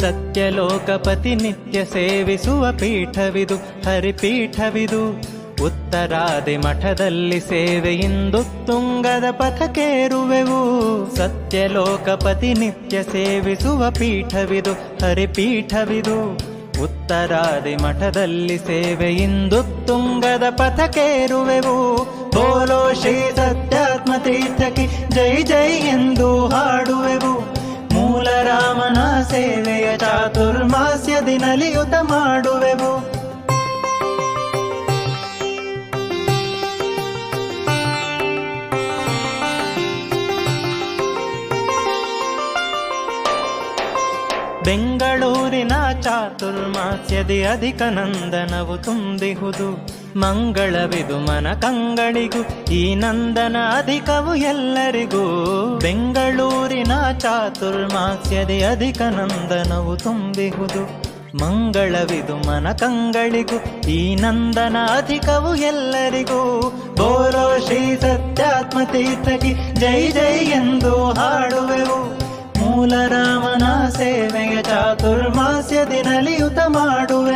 ಸತ್ಯಲೋಕಪತಿ ನಿತ್ಯ ಸೇವಿಸುವ ಪೀಠವಿದು, ಹರಿಪೀಠವಿದು. ಉತ್ತರಾದಿ ಮಠದಲ್ಲಿ ಸೇವೆಯಿಂದು ತುಂಗದ ಪಥಕೇರುವೆವು ಸತ್ಯಲೋಕಪತಿ ನಿತ್ಯ ಸೇವಿಸುವ ಪೀಠವಿದು, ಹರಿಪೀಠವಿದು. ಉತ್ತರಾದಿ ಮಠದಲ್ಲಿ ಸೇವೆಯಿಂದು ತುಂಗದ ಪಥಕೇರುವೆವು ಬೋಲೋ ಶ್ರೀ ಸತ್ಯಾತ್ಮ ತೀರ್ಥಕ್ಕೆ ಜೈ ಜೈ ಎಂದು ಹಾಡುವೆವು. ಸೇವೆಯ ಚಾತುರ್ಮಾಸ್ಯದಿ ನಲಿಯುತ ಮಾಡುವೆವು. ಬೆಂಗಳೂರಿನ ಚಾತುರ್ಮಾಸ್ಯದಿ ಅಧಿಕ ನಂದನವು ತುಂಬಿಹುದು. ಮಂಗಳವಿದು ಮನ ಕಂಗಳಿಗೂ ಈ ನಂದನ ಅಧಿಕವು ಎಲ್ಲರಿಗೂ. ಬೆಂಗಳೂರಿನ ಚಾತುರ್ಮಾಸ್ಯದಿ ಅಧಿಕ ನಂದನವು ತುಂಬಿಹುದು. ಮಂಗಳವಿದು ಮನ ಕಂಗಳಿಗೂ, ಈ ನಂದನ ಅಧಿಕವು ಎಲ್ಲರಿಗೂ. ಬೋಲೋ ಶ್ರೀ ಸತ್ಯಾತ್ಮ ತೀರ್ಥಕ್ಕೆ ಜೈ ಜೈ ಎಂದು ಹಾಡುವೆವು. ಮೂಲ ರಾಮನ ಸೇವೆಯ ಚಾತುರ್ಮಾಸ್ಯದಿ ನಲಿಯುತ ಮಾಡು